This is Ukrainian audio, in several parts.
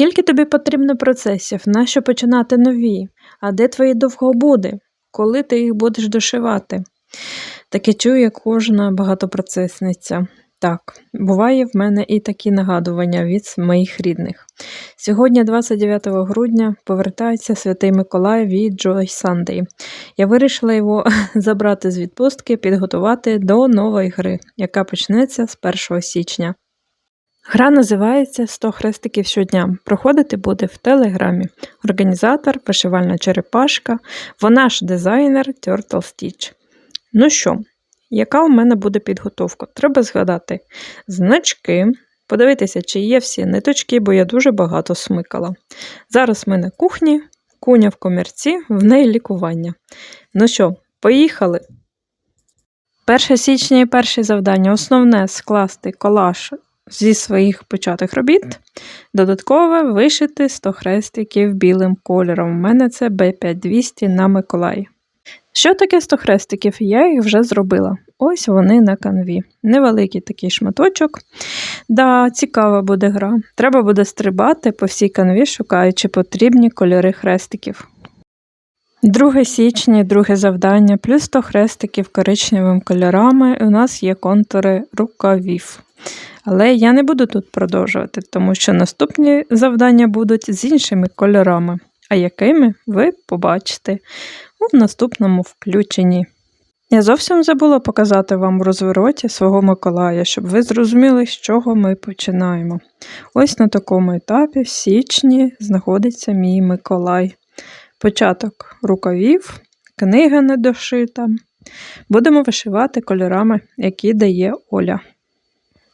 Скільки тобі потрібно процесів? Нащо починати нові? А де твої довгобуди? Коли ти їх будеш дошивати? Таке чує кожна багатопроцесниця. Так, буває в мене і такі нагадування від моїх рідних. Сьогодні, 29 грудня, повертається Святий Миколай від Joy Sunday. Я вирішила його забрати з відпустки, підготувати до нової гри, яка почнеться з 1 січня. Гра називається «100 хрестиків щодня. Проходити буде в Телеграмі. Організатор вишивальна черепашка, вона ж дизайнер Turtle Stitch. Ну що, яка у мене буде підготовка? Треба згадати значки, подивитися, чи є всі ниточки, бо я дуже багато смикала. Зараз ми на кухні, куня в комірці, в неї лікування. Ну що, поїхали? 1 січня і перше завдання. Основне скласти колаж зі своїх початих робіт. Додаткове вишити 100 хрестиків білим кольором. У мене це B5200 на Миколаї. Що таке 100 хрестиків? Я їх вже зробила. Ось вони на канві. Невеликий такий шматочок. Да, цікава буде гра. Треба буде стрибати по всій канві, шукаючи потрібні кольори хрестиків. 2 січня, друге завдання, плюс 100 хрестиків коричневими кольорами. У нас є контури рукавів. Але я не буду тут продовжувати, тому що наступні завдання будуть з іншими кольорами. А якими ви побачите у наступному включенні. Я зовсім забула показати вам в розвороті свого Миколая, щоб ви зрозуміли, з чого ми починаємо. Ось на такому етапі в січні знаходиться мій Миколай. Початок рукавів, книга недошита. Будемо вишивати кольорами, які дає Оля.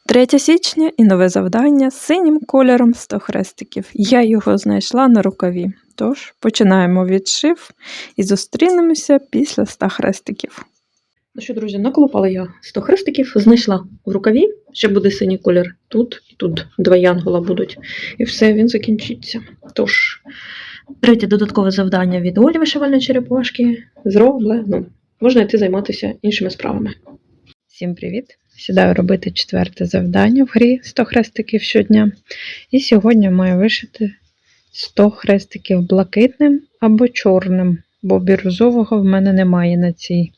3 січня і нове завдання з синім кольором 100 хрестиків. Я його знайшла на рукаві. Тож починаємо відшив і зустрінемося після 100 хрестиків. Ну що, друзі, наколупала я 100 хрестиків, знайшла в рукаві, ще буде синій колір тут і тут два янгола будуть. І все, він закінчиться. Тож, третє додаткове завдання від Олі вишивальної черепашки зроблено. Можна йти займатися іншими справами. Всім привіт! Сідаю робити четверте завдання в грі 100 хрестиків щодня. І сьогодні маю вишити 100 хрестиків блакитним або чорним, бо бірюзового в мене немає на, цій,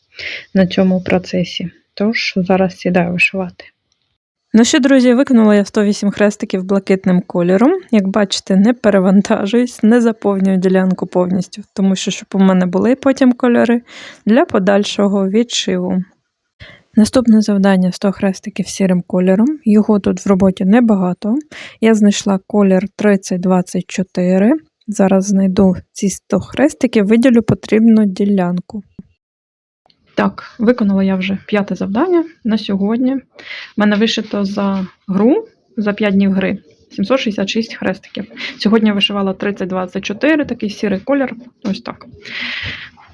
на цьому процесі. Тож зараз сідаю вишивати. Ну що, друзі, виконала я 108 хрестиків блакитним кольором. Як бачите, не перевантажуюсь, не заповнюю ділянку повністю, тому що щоб у мене були потім кольори для подальшого відшиву. Наступне завдання 100 хрестиків сірим кольором. Його тут в роботі небагато. Я знайшла колір 3024. Зараз знайду ці 100 хрестиків, виділю потрібну ділянку. Так, виконала я вже п'яте завдання на сьогодні. У мене вишито за гру, за 5 днів гри. 766 хрестиків. Сьогодні я вишивала 3024, такий сірий колір. Ось так.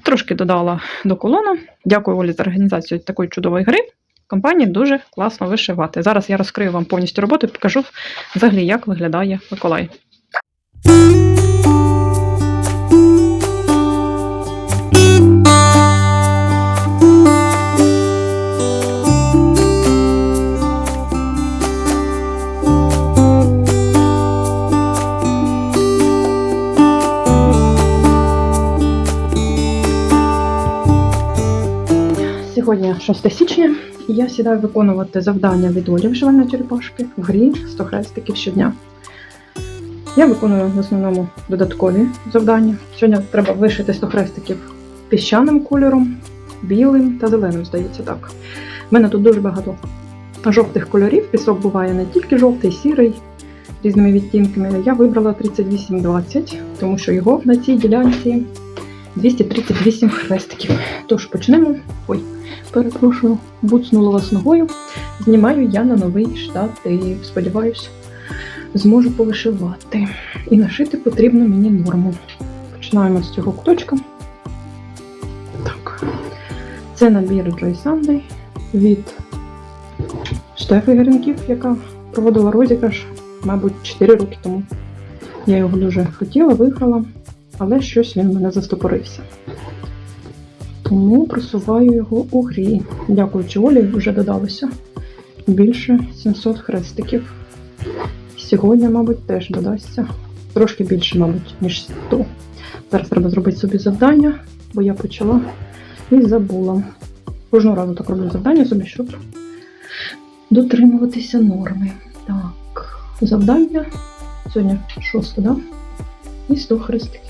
Трошки додала до колону. Дякую Олі за організацію такої чудової гри. Компанії дуже класно вишивати. Зараз я розкрию вам повністю роботу і покажу взагалі, як виглядає Миколай. Сьогодні 6 січня, і я сідаю виконувати завдання від Олі вишивальної черепашки в грі 100 хрестиків щодня. Я виконую в основному додаткові завдання. Сьогодні треба вишити 100 хрестиків піщаним кольором, білим та зеленим, здається так. У мене тут дуже багато жовтих кольорів. Пісок буває не тільки жовтий, сірий, різними відтінками. Я вибрала 3820, тому що його на цій ділянці 238 хрестиків. Тож почнемо. Ой, перепрошую, буцнула вас ногою. Знімаю я на новий штатив. Сподіваюсь, зможу повишивати. І нашити потрібно мені норму. Починаємо з цього куточка. Так. Це набір Joy Sunday від Штефи Геренків, яка проводила розіграш, мабуть, 4 роки тому. Я його дуже хотіла, виграла, але щось він мене застопорився. Тому просуваю його у грі. Дякуючи Олі, вже додалося більше 700 хрестиків. Сьогодні, мабуть, теж додасться. Трошки більше, мабуть, ніж 100. Зараз треба зробити собі завдання, бо я почала і забула. Кожного разу так роблю завдання собі, щоб дотримуватися норми. Так, завдання. Сьогодні шосте, да? І 100 хрестиків.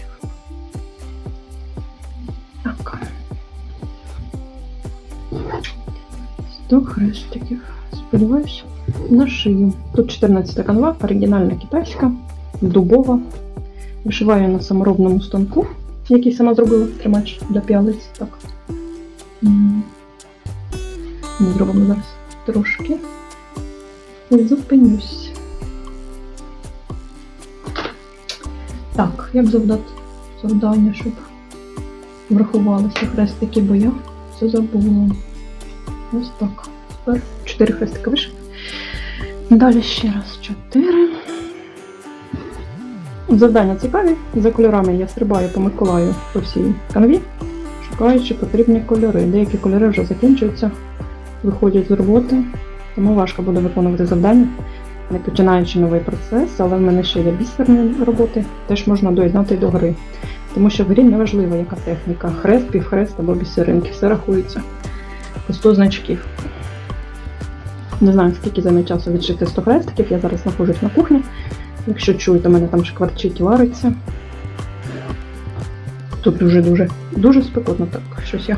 100 хрестиків. Сподіваюся, на шию. Тут 14 канва, оригінальна китайська, дубова. Вишиваю на саморобному станку, який сама зробила тримач для п'ялиць. Так. Ми зробимо зараз трошки. І зупинюсь. Так, як завдати завдання, щоб врахувалися хрестики, бо я все забула. Ось так. Тепер 4 хрестика вишив. Далі ще раз 4. Завдання цікаві. За кольорами я стрибаю по Миколаю по всій канві, шукаючи потрібні кольори. Деякі кольори вже закінчуються, виходять з роботи, тому важко буде виконувати завдання, не починаючи новий процес, але в мене ще є бісерні роботи, теж можна доєднати до гри. Тому що в грі не важливо, яка техніка, хрест, півхрест або бісеринки, все рахується по 100 значків. Не знаю, скільки займе часу відшити 100 хрестиків, я зараз знаходжусь на кухні. Якщо чуєте, мене там шкварчить і вариться. Тут дуже-дуже дуже спекотно так. Щось я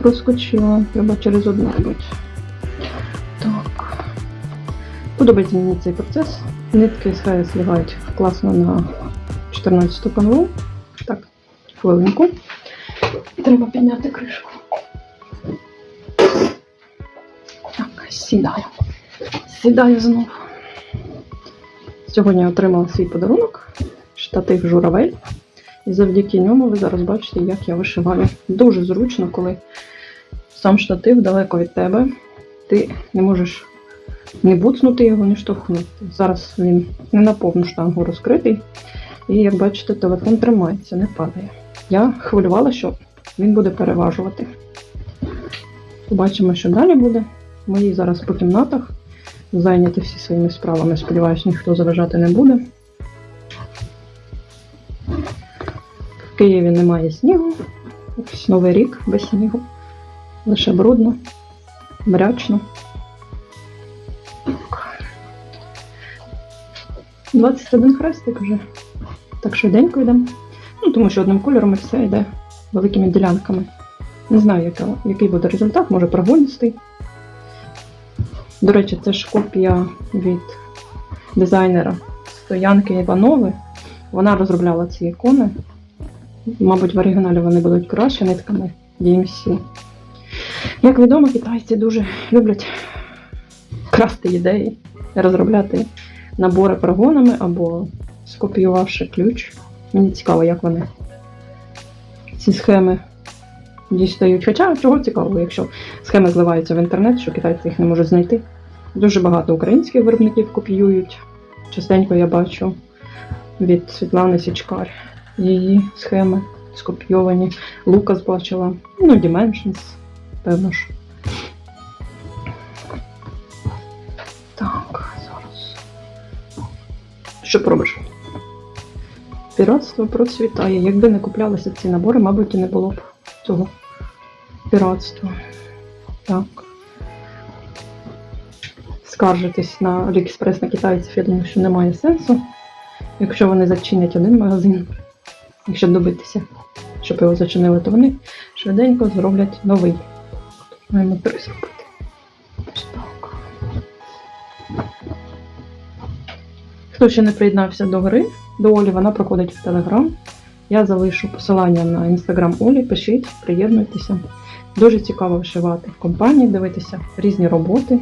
проскочила. Треба через одну робити. Так. Подобається мені цей процес. Нитки з хай зливають класно на 14 канву. Так, хвилинку. Треба підняти кришку. Сідаю. Сідаю знову. Сьогодні я отримала свій подарунок, штатив журавель. І завдяки ньому ви зараз бачите, як я вишиваю. Дуже зручно, коли сам штатив далеко від тебе. Ти не можеш ні буцнути його, ні штовхнути. Зараз він не на повну штангу розкритий. І як бачите, телефон тримається, не падає. Я хвилювала, що він буде переважувати. Побачимо, що далі буде. Мої зараз по кімнатах зайняті всі своїми справами. Сподіваюсь, ніхто заважати не буде. В Києві немає снігу. Якийсь новий рік без снігу. Лише брудно, мрячно. 21 хрестик вже. Так швиденько йдемо. Ну, тому що одним кольором все йде великими ділянками. Не знаю, який буде результат, може прогоністий. До речі, це ж копія від дизайнера Стоянки Іванови. Вона розробляла ці ікони. Мабуть, в оригіналі вони будуть краще нитками DMC. Як відомо, китайці дуже люблять красти ідеї, розробляти набори прогонами або скопіювавши ключ. Мені цікаво, як вони ці схеми дістають. Хоча чого цікавого, якщо схеми зливаються в інтернет, що китайці їх не можуть знайти. Дуже багато українських виробників копіюють. Частенько я бачу від Світлани Січкар її схеми скопійовані. Лукас бачила. Ну, Dimensions, певно ж. Так, зараз. Що пробиш? Піратство процвітає. Якби не куплялися ці набори, мабуть, і не було б цього піратства. Так. Скаржитись на Аліекспрес на китайців, я думаю, що немає сенсу. Якщо вони зачинять один магазин, якщо добитися, щоб його зачинили, то вони швиденько зроблять новий. Маємо три. Так. Хто ще не приєднався до гри, до Олі, вона проходить в Телеграм. Я залишу посилання на інстаграм Олі, пишіть, приєднуйтеся. Дуже цікаво вишивати в компанії, дивитися різні роботи,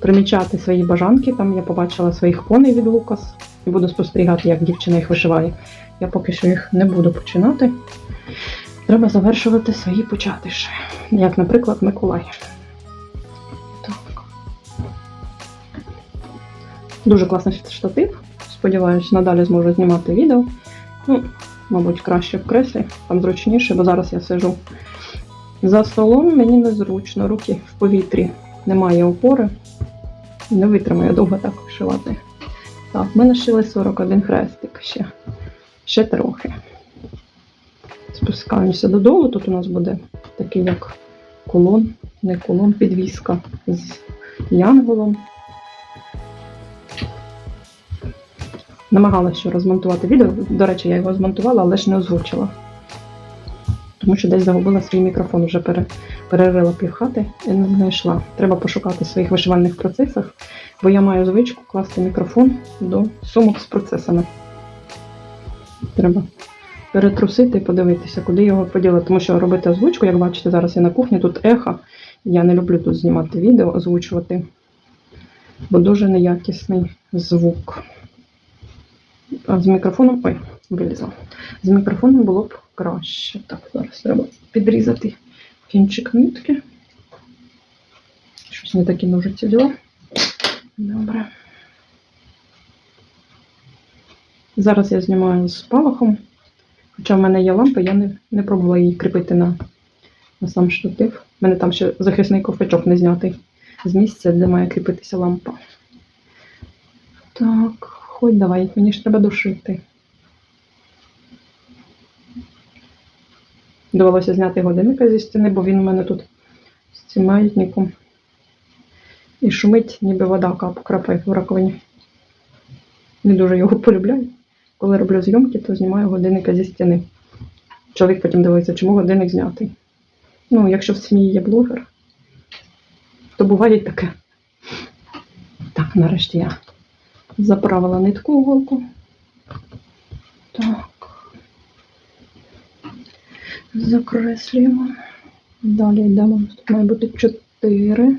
примічати свої бажанки. Там я побачила своїх коней від Лукас і буду спостерігати, як дівчина їх вишиває. Я поки що їх не буду починати. Треба завершувати свої початиші, як, наприклад, Миколай. Так. Дуже класний штатив. Сподіваюсь, надалі зможу знімати відео. Ну, мабуть, краще в креслі, там зручніше, бо зараз я сижу за столом, мені незручно, руки в повітрі, немає опори. Не витримаю довго так вишивати. Так, ми нашили 41 хрестик ще. Ще трохи. Спускаємося додолу. Тут у нас буде такий як кулон, не кулон, підвіска з янголом. Намагалася розмонтувати відео. До речі, я його змонтувала, але ж не озвучила. Тому що десь загубила свій мікрофон, вже пере, перерила півхати і не знайшла. Треба пошукати в своїх вишивальних процесах, бо я маю звичку класти мікрофон до сумок з процесами. Треба перетрусити і подивитися, куди його поділити. Тому що робити озвучку, як бачите, зараз я на кухні, тут ехо. Я не люблю тут знімати відео, озвучувати, бо дуже неякісний звук. А з мікрофоном. Ой, вилізла. З мікрофоном було б краще. Так, зараз треба підрізати кінчик нитки. Щось не такі ножиці взяла. Добре. Зараз я знімаю з палахом. Хоча в мене є лампа, я не, не пробувала її кріпити на, на сам штатив. У мене там ще захисний ковпачок не знятий з місця, де має кріпитися лампа. Так, хоч давай, мені ж треба душити. Довелося зняти годинника зі стіни, бо він у мене тут з цим маятником. І шумить, ніби вода крапає в раковині. Не дуже його полюбляю. Коли роблю зйомки, то знімаю годинника зі стіни. Чоловік потім дивиться, чому годинник знятий. Ну, якщо в сім'ї є блогер, то буває таке. Так, нарешті я заправила нитку у голку. Так. Закреслюємо. Далі йдемо. Тут має бути 4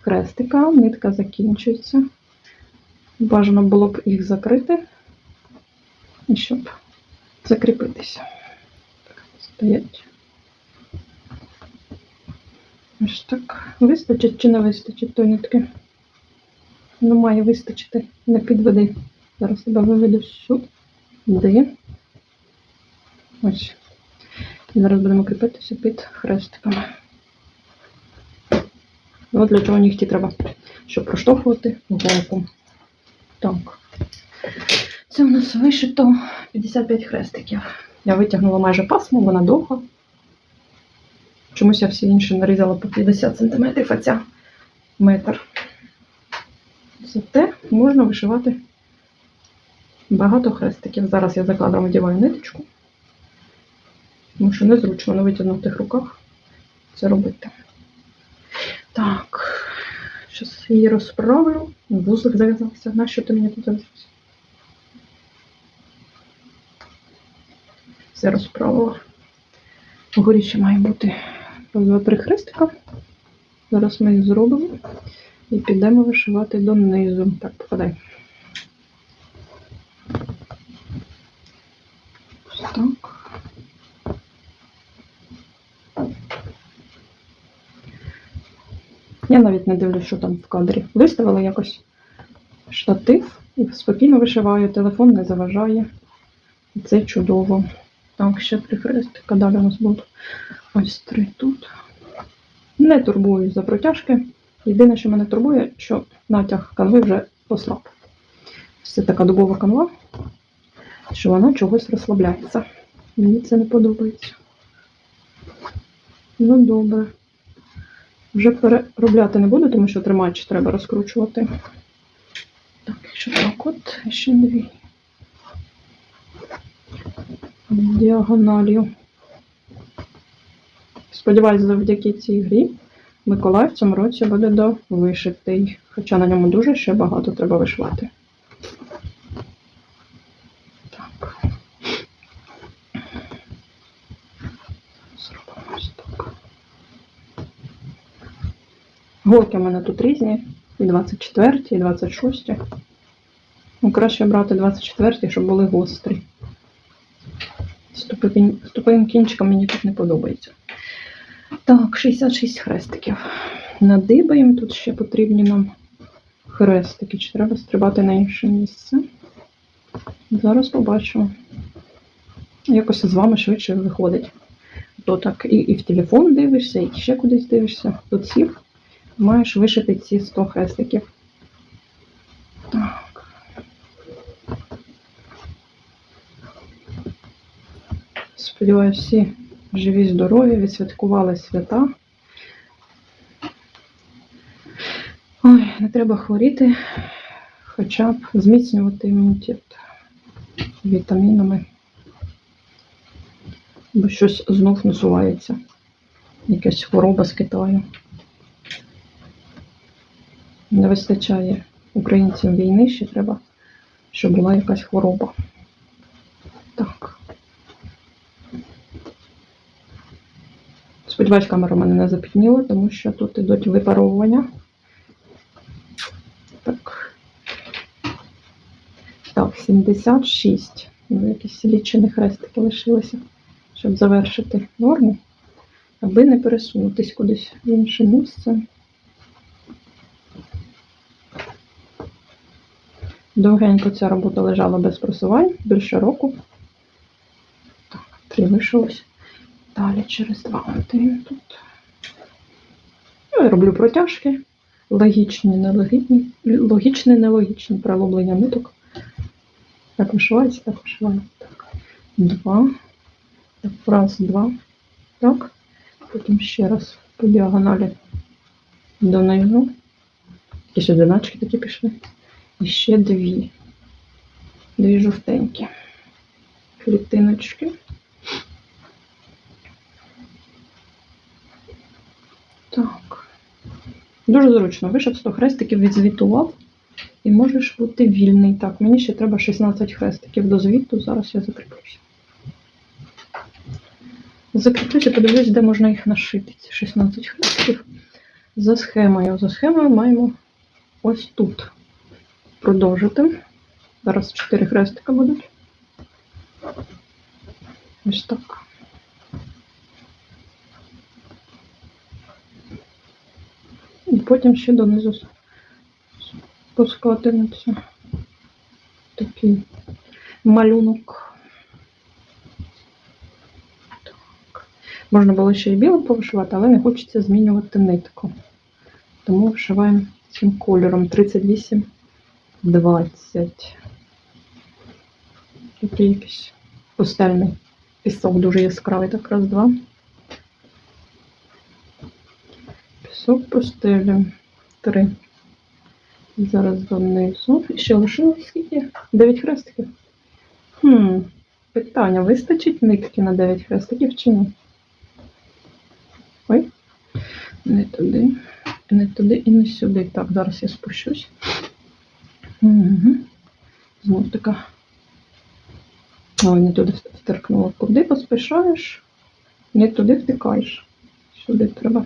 хрестика. Нитка закінчується. Бажано було б їх закрити, і щоб закріпитися. Так, стоять. Ось так. Вистачить чи не вистачить тої нитки? Ну, має вистачити. Не підведи. Зараз тебе виведу сюди. Ось. І зараз будемо кріпитися під хрестиками. От для чого нігті треба, щоб проштовхувати голку. Так. Це у нас вишито 55 хрестиків. Я витягнула майже пасму, вона довга. Чомусь я всі інші нарізала по 50 см, а ця метр. Зате можна вишивати багато хрестиків. Зараз я за кадром одягаю ниточку. Тому що незручно на витягнутих руках це робити. Так, зараз її розправлю. Вузлик зав'язався. Нащо ти мені тут зав'язався? Все розправила. Вгорі ще має бути по два-три хрестика. Зараз ми їх зробимо і підемо вишивати донизу. Так, попадай. Ось так. Я навіть не дивлюсь, що там в кадрі. Виставила якось штатив і спокійно вишиваю, телефон не заважає. І це чудово. Так, ще три хрестика, далі у нас будуть ось три тут. Не турбуюсь за протяжки. Єдине, що мене турбує, що натяг канви вже послаб. Це така дубова канва, що вона чогось розслабляється. Мені це не подобається. Ну, добре. Вже переробляти не буду, тому що тримач треба розкручувати. Так, якщо так от, ще дві. Діагональю. Сподіваюсь, завдяки цій грі Миколай в цьому році буде довишитий. Хоча на ньому дуже ще багато треба вишивати. Так. Зробимо ось так. Голки в мене тут різні. І 24, і 26. Ну, краще брати 24, щоб були гострі. З тупим, кінчиком мені тут не подобається. Так, 66 хрестиків. Надибаємо, тут ще потрібні нам хрестики. Чи треба стрибати на інше місце? Зараз побачимо. Якось з вами швидше виходить. То так і, і в телефон дивишся, і ще кудись дивишся. Тут сів маєш вишити ці 100 хрестиків. Так. Сподіваюсь, всі живі, здорові, відсвяткували свята. Ой, не треба хворіти, хоча б зміцнювати імунітет вітамінами. Бо щось знов насувається. Якась хвороба з Китаю. Не вистачає українцям війни, ще треба, щоб була якась хвороба. Так. Сподіваюсь, камера мене не запітніла, тому що тут ідуть випаровування. Так. Так, 76. Ну, якісь лічені хрестики лишилися, щоб завершити норму, аби не пересунутись кудись в інше місце. Довгенько ця робота лежала без просувань, більше року. Так, три лишилось. Далі через два один тут. Ну, я роблю протяжки. Логічні, нелогічні, логічні, нелогічні пролоблення ниток. Так вишивається, так вишивається. Так. Два. Так, раз, два. Так. Потім ще раз по діагоналі донизу. Якісь одиначки такі пішли. І ще дві. Дві жовтенькі. Клітиночки. Так. Дуже зручно. Вийшов 100 хрестиків, відзвітував. І можеш бути вільний. Так, мені ще треба 16 хрестиків до звіту. Зараз я закріплюся. Закріплюся, подивлюсь, де можна їх нашити. Ці 16 хрестиків. За схемою. За схемою маємо ось тут. Продовжити. Зараз 4 хрестика будуть. Ось так. І потім ще донизу спускатиметься такий малюнок. Так. Можна було ще й білим повишивати, але не хочеться змінювати нитку. Тому вишиваємо цим кольором 38 20. Такий якийсь пустельний пісок дуже яскравий, так раз, два. Пісок пустелі. Три. Зараз донизу. І ще лишилось скільки? 9 хрестиків. Хм, питання: вистачить нитки на 9 хрестиків чи ні? Ой, не туди, не туди і не сюди. Так, зараз я спущусь. Угу. Знов така. Ой, не туди втеркнула. Куди поспішаєш? Не туди втикаєш. Сюди треба.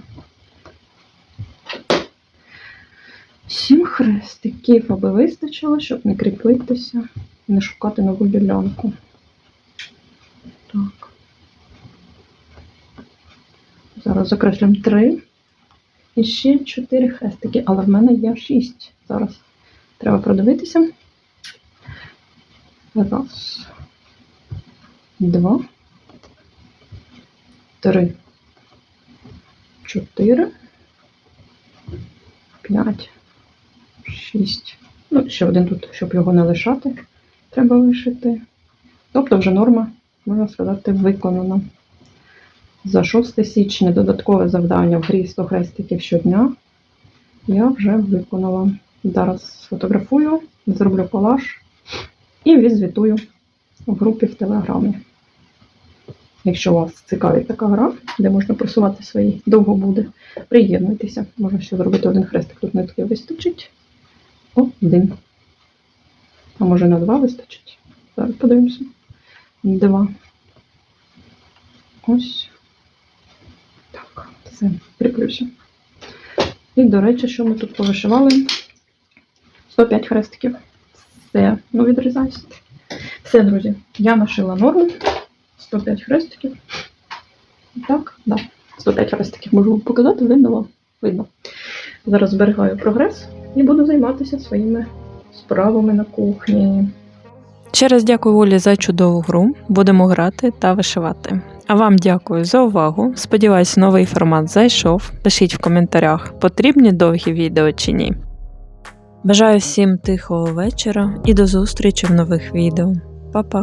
Сім хрестиків, аби вистачило, щоб не кріпитися, не шукати нову ділянку. Так. Зараз закреслюємо три. І ще чотири хрестики, але в мене є шість. Зараз треба продивитися. Раз. Два. Три. Чотири. П'ять. Шість. Ну, ще один тут, щоб його не лишати, треба вишити. Тобто вже норма, можна сказати, виконана. За 6 січня додаткове завдання в грі 100 хрестиків щодня я вже виконала. Зараз сфотографую, зроблю колаж і відзвітую в групі в Телеграмі. Якщо вас цікавить така гра, де можна просувати свої довго буде, приєднуйтеся. Можна ще зробити один хрестик, тут нитки вистачить. Один. А може на два вистачить? Зараз подивимося. Два. Ось. Так, все, прикрюся. І, до речі, що ми тут повишивали? 105 хрестиків. Все, ну відрізайся. Все, друзі, я нашила норму. 105 хрестиків. Так, да. 105 хрестиків можу вам показати, видно? Видно. Зараз зберігаю прогрес і буду займатися своїми справами на кухні. Ще раз дякую Олі за чудову гру. Будемо грати та вишивати. А вам дякую за увагу. Сподіваюсь, новий формат зайшов. Пишіть в коментарях, потрібні довгі відео чи ні. Бажаю всім тихого вечора і до зустрічі в нових відео. Па-па!